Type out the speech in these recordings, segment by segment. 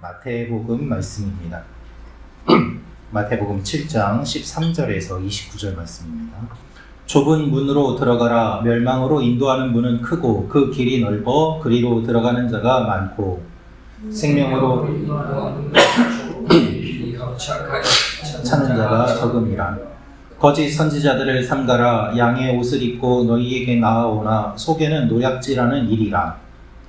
마태복음 말씀입니다. 마태복음 7장 13절에서 29절 말씀입니다. 좁은 문으로 들어가라. 멸망으로 인도하는 문은 크고 그 길이 넓어 그리로 들어가는 자가 많고 생명으로 찾는 자가 적음이라. 거짓 선지자들을 삼가라. 양의 옷을 입고 너희에게 나아오나. 속에는 노약질하는 일이라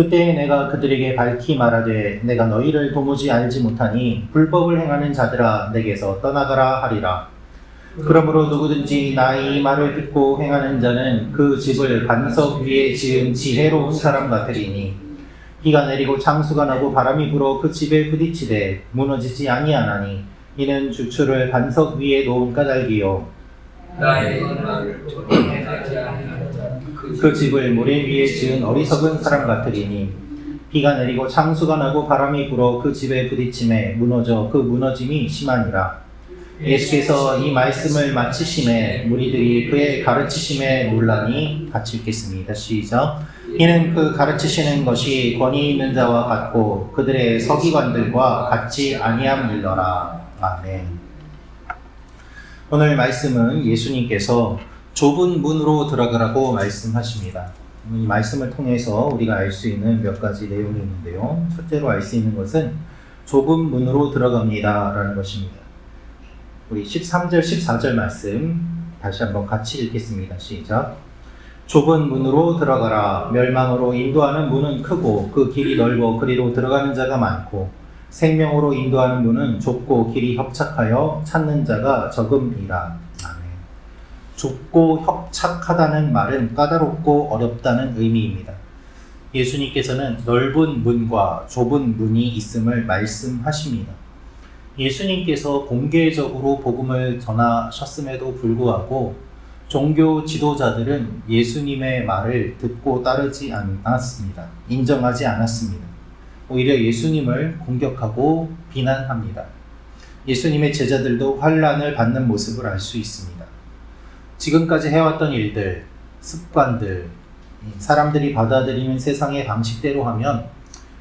그때 내가 그들에게 밝히 말하되 내가 너희를 도무지 알지 못하니 불법을 행하는 자들아 내게서 떠나가라 하리라. 그러므로 누구든지 나의 말을 듣고 행하는 자는 그 집을 반석 위에 지은 지혜로운 사람 같으리니 비가 내리고 장수가 나고 바람이 불어 그 집에 부딪히되 무너지지 아니하나니 이는 주추를 반석 위에 놓은 까닭이요. 나의 말을 통행하지 아니하는 자는 그 집을 모래 위에 지은 어리석은 사람 같으리니. 비가 내리고 창수가 나고 바람이 불어 그 집에 부딪힘에 무너져 그 무너짐이 심하니라. 예수께서 이 말씀을 마치심에 무리들이 그의 가르치심에 놀라니 같이 읽겠습니다. 시작. 이는 그 가르치시는 것이 권위 있는 자와 같고 그들의 서기관들과 같지 아니함 일러라. 아멘. 오늘 말씀은 예수님께서 좁은 문으로 들어가라고 말씀하십니다. 이 말씀을 통해서 우리가 알 수 있는 몇 가지 내용이 있는데요. 첫째로 알 수 있는 것은 좁은 문으로 들어갑니다. 라는 것입니다. 우리 13절, 14절 말씀 다시 한번 같이 읽겠습니다. 시작. 좁은 문으로 들어가라. 멸망으로 인도하는 문은 크고 그 길이 넓어 그리로 들어가는 자가 많고 생명으로 인도하는 문은 좁고 길이 협착하여 찾는 자가 적음이라. 좁고 협착하다는 말은 까다롭고 어렵다는 의미입니다. 예수님께서는 넓은 문과 좁은 문이 있음을 말씀하십니다. 예수님께서 공개적으로 복음을 전하셨음에도 불구하고 종교 지도자들은 예수님의 말을 듣고 따르지 않았습니다. 인정하지 않았습니다. 오히려 예수님을 공격하고 비난합니다. 예수님의 제자들도 환란을 받는 모습을 알 수 있습니다. 지금까지 해왔던 일들, 습관들, 사람들이 받아들이는 세상의 방식대로 하면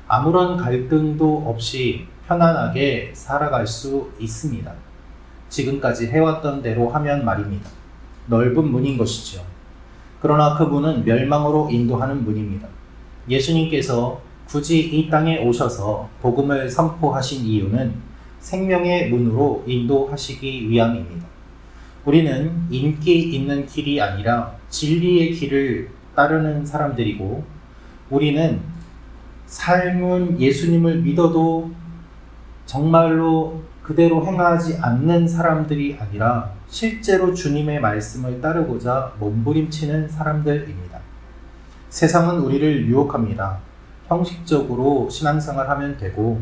아무런 갈등도 없이 편안하게 살아갈 수 있습니다. 지금까지 해왔던 대로 하면 말입니다. 넓은 문인 것이죠. 그러나 그 문은 멸망으로 인도하는 문입니다. 예수님께서 굳이 이 땅에 오셔서 복음을 선포하신 이유는 생명의 문으로 인도하시기 위함입니다. 우리는 인기 있는 길이 아니라 진리의 길을 따르는 사람들이고 우리는 삶은 예수님을 믿어도 정말로 그대로 행하지 않는 사람들이 아니라 실제로 주님의 말씀을 따르고자 몸부림치는 사람들입니다. 세상은 우리를 유혹합니다. 형식적으로 신앙생활 하면 되고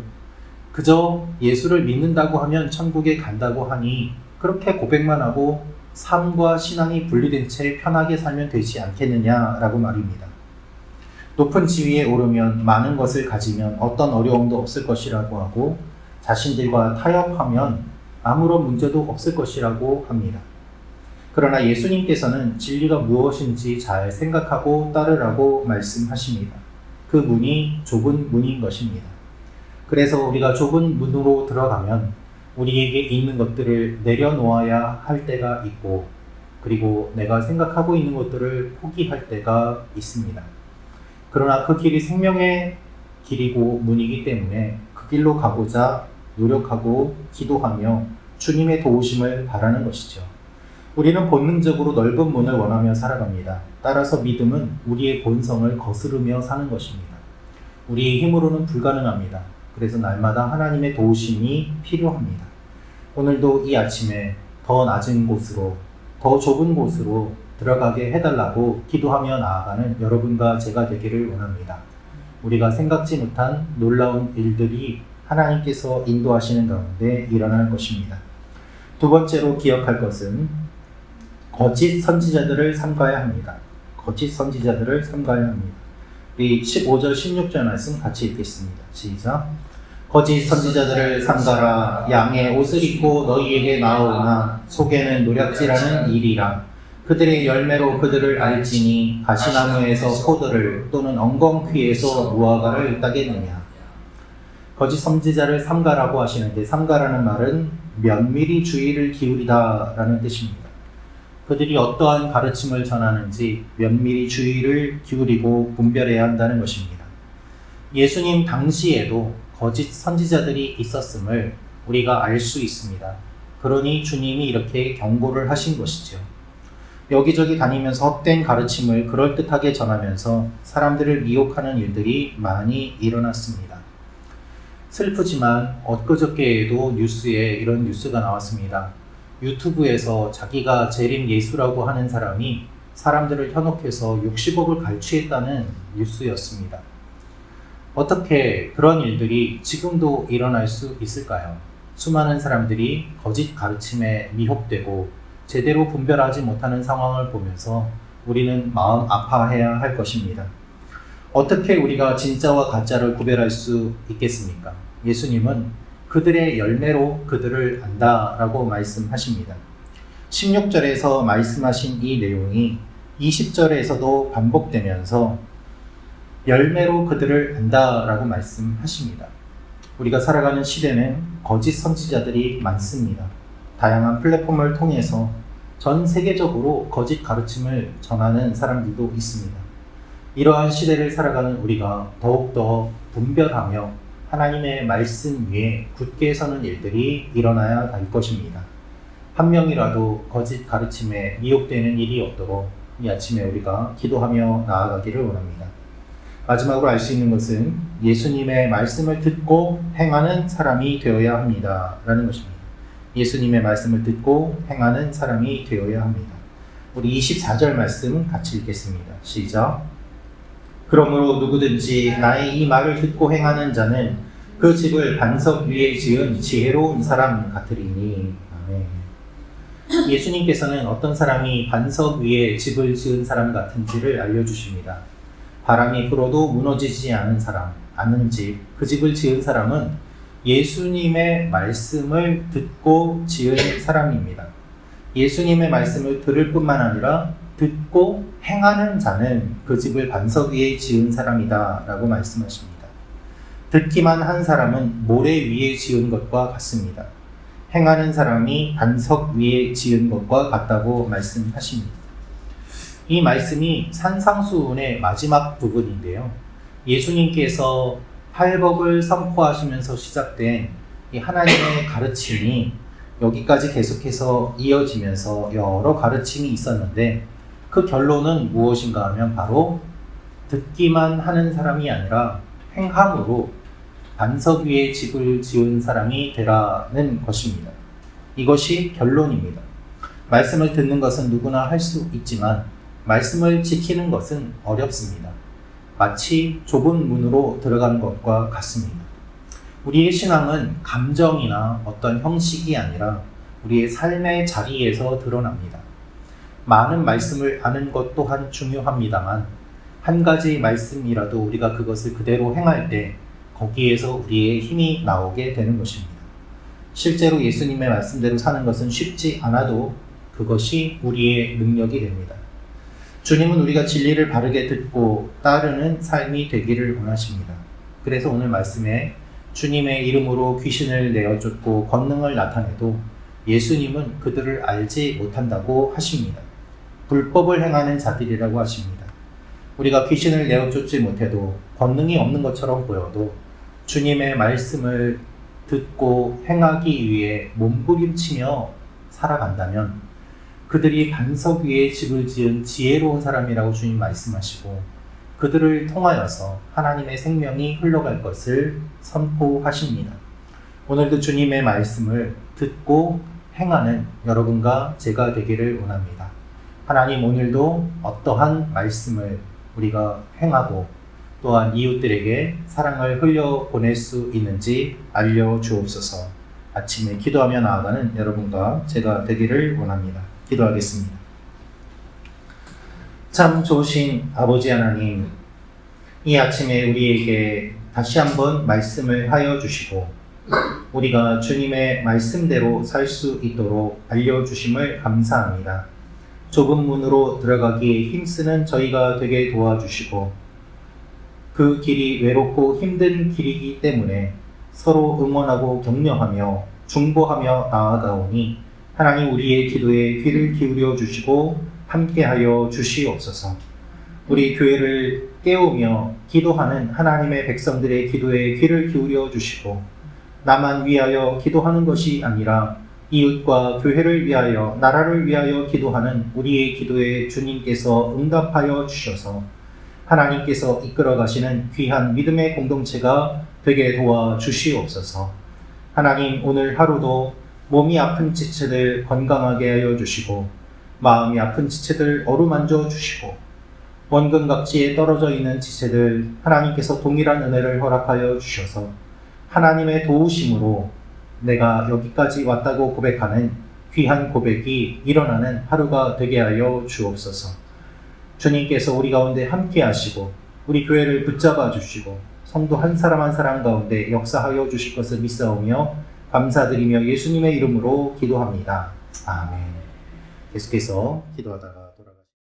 그저 예수를 믿는다고 하면 천국에 간다고 하니 그렇게 고백만 하고 삶과 신앙이 분리된 채 편하게 살면 되지 않겠느냐라고 말입니다. 높은 지위에 오르면 많은 것을 가지면 어떤 어려움도 없을 것이라고 하고 자신들과 타협하면 아무런 문제도 없을 것이라고 합니다. 그러나 예수님께서는 진리가 무엇인지 잘 생각하고 따르라고 말씀하십니다. 그 문이 좁은 문인 것입니다. 그래서 우리가 좁은 문으로 들어가면 우리에게 있는 것들을 내려놓아야 할 때가 있고, 그리고 내가 생각하고 있는 것들을 포기할 때가 있습니다. 그러나 그 길이 생명의 길이고 문이기 때문에 그 길로 가고자 노력하고 기도하며 주님의 도우심을 바라는 것이죠. 우리는 본능적으로 넓은 문을 원하며 살아갑니다. 따라서 믿음은 우리의 본성을 거스르며 사는 것입니다. 우리의 힘으로는 불가능합니다. 그래서 날마다 하나님의 도우심이 필요합니다. 오늘도 이 아침에 더 낮은 곳으로, 더 좁은 곳으로 들어가게 해달라고 기도하며 나아가는 여러분과 제가 되기를 원합니다. 우리가 생각지 못한 놀라운 일들이 하나님께서 인도하시는 가운데 일어날 것입니다. 두 번째로 기억할 것은 거짓 선지자들을 삼가야 합니다. 거짓 선지자들을 삼가야 합니다. 이 15절, 16절 말씀 같이 읽겠습니다. 시작. 거짓 선지자들을 삼가라. 양의 옷을 입고 너희에게 나오나 속에는 노략질하는 일이라. 그들의 열매로 그들을 알지니 가시나무에서 포도를 또는 엉겅퀴에서 무화과를 따겠느냐. 거짓 선지자를 삼가라고 하시는데 삼가라는 말은 면밀히 주의를 기울이다라는 뜻입니다. 그들이 어떠한 가르침을 전하는지 면밀히 주의를 기울이고 분별해야 한다는 것입니다. 예수님 당시에도 거짓 선지자들이 있었음을 우리가 알 수 있습니다. 그러니 주님이 이렇게 경고를 하신 것이죠. 여기저기 다니면서 헛된 가르침을 그럴듯하게 전하면서 사람들을 미혹하는 일들이 많이 일어났습니다. 슬프지만 엊그저께에도 뉴스에 이런 뉴스가 나왔습니다. 유튜브에서 자기가 재림 예수라고 하는 사람이 사람들을 현혹해서 60억을 갈취했다는 뉴스였습니다. 어떻게 그런 일들이 지금도 일어날 수 있을까요? 수많은 사람들이 거짓 가르침에 미혹되고 제대로 분별하지 못하는 상황을 보면서 우리는 마음 아파해야 할 것입니다. 어떻게 우리가 진짜와 가짜를 구별할 수 있겠습니까? 예수님은 그들의 열매로 그들을 안다라고 말씀하십니다. 16절에서 말씀하신 이 내용이 20절에서도 반복되면서 열매로 그들을 안다라고 말씀하십니다. 우리가 살아가는 시대는 거짓 선지자들이 많습니다. 다양한 플랫폼을 통해서 전 세계적으로 거짓 가르침을 전하는 사람들도 있습니다. 이러한 시대를 살아가는 우리가 더욱더 분별하며 하나님의 말씀 위에 굳게 서는 일들이 일어나야 할 것입니다. 한 명이라도 거짓 가르침에 미혹되는 일이 없도록 이 아침에 우리가 기도하며 나아가기를 원합니다. 마지막으로 알 수 있는 것은 예수님의 말씀을 듣고 행하는 사람이 되어야 합니다. 라는 것입니다. 예수님의 말씀을 듣고 행하는 사람이 되어야 합니다. 우리 24절 말씀 같이 읽겠습니다. 시작. 그러므로 누구든지 나의 이 말을 듣고 행하는 자는 그 집을 반석 위에 지은 지혜로운 사람 같으리니. 아멘. 예수님께서는 어떤 사람이 반석 위에 집을 지은 사람 같은지를 알려주십니다. 바람이 불어도 무너지지 않은 사람, 않는 집, 그 집을 지은 사람은 예수님의 말씀을 듣고 지은 사람입니다. 예수님의 말씀을 들을 뿐만 아니라 듣고 행하는 자는 그 집을 반석 위에 지은 사람이다 라고 말씀하십니다. 듣기만 한 사람은 모래 위에 지은 것과 같습니다. 행하는 사람이 반석 위에 지은 것과 같다고 말씀하십니다. 이 말씀이 산상수훈의 마지막 부분인데요. 예수님께서 팔복을 선포하시면서 시작된 이 하나님의 가르침이 여기까지 계속해서 이어지면서 여러 가르침이 있었는데 그 결론은 무엇인가 하면 바로 듣기만 하는 사람이 아니라 행함으로 반석 위에 집을 지은 사람이 되라는 것입니다. 이것이 결론입니다. 말씀을 듣는 것은 누구나 할 수 있지만 말씀을 지키는 것은 어렵습니다. 마치 좁은 문으로 들어가는 것과 같습니다. 우리의 신앙은 감정이나 어떤 형식이 아니라 우리의 삶의 자리에서 드러납니다. 많은 말씀을 아는 것 또한 중요합니다만 한 가지 말씀이라도 우리가 그것을 그대로 행할 때 거기에서 우리의 힘이 나오게 되는 것입니다. 실제로 예수님의 말씀대로 사는 것은 쉽지 않아도 그것이 우리의 능력이 됩니다. 주님은 우리가 진리를 바르게 듣고 따르는 삶이 되기를 원하십니다. 그래서 오늘 말씀에 주님의 이름으로 귀신을 내어쫓고 권능을 나타내도 예수님은 그들을 알지 못한다고 하십니다. 불법을 행하는 자들이라고 하십니다. 우리가 귀신을 내어쫓지 못해도 권능이 없는 것처럼 보여도 주님의 말씀을 듣고 행하기 위해 몸부림치며 살아간다면 그들이 반석 위에 집을 지은 지혜로운 사람이라고 주님 말씀하시고 그들을 통하여서 하나님의 생명이 흘러갈 것을 선포하십니다. 오늘도 주님의 말씀을 듣고 행하는 여러분과 제가 되기를 원합니다. 하나님 오늘도 어떠한 말씀을 우리가 행하고 또한 이웃들에게 사랑을 흘려 보낼 수 있는지 알려 주옵소서. 아침에 기도하며 나아가는 여러분과 제가 되기를 원합니다. 기도하겠습니다. 참 좋으신 아버지 하나님, 이 아침에 우리에게 다시 한번 말씀을 하여 주시고, 우리가 주님의 말씀대로 살 수 있도록 알려주심을 감사합니다. 좁은 문으로 들어가기에 힘쓰는 저희가 되게 도와주시고, 그 길이 외롭고 힘든 길이기 때문에 서로 응원하고 격려하며 중보하며 나아가오니 하나님 우리의 기도에 귀를 기울여 주시고 함께하여 주시옵소서. 우리 교회를 깨우며 기도하는 하나님의 백성들의 기도에 귀를 기울여 주시고 나만 위하여 기도하는 것이 아니라 이웃과 교회를 위하여 나라를 위하여 기도하는 우리의 기도에 주님께서 응답하여 주셔서 하나님께서 이끌어 가시는 귀한 믿음의 공동체가 되게 도와 주시옵소서. 하나님 오늘 하루도 몸이 아픈 지체들 건강하게 하여 주시고 마음이 아픈 지체들 어루만져 주시고 원근 각지에 떨어져 있는 지체들 하나님께서 동일한 은혜를 허락하여 주셔서 하나님의 도우심으로 내가 여기까지 왔다고 고백하는 귀한 고백이 일어나는 하루가 되게 하여 주옵소서. 주님께서 우리 가운데 함께 하시고 우리 교회를 붙잡아 주시고 성도 한 사람 한 사람 가운데 역사하여 주실 것을 믿사오며 감사드리며 예수님의 이름으로 기도합니다. 아멘. 계속해서 기도하다가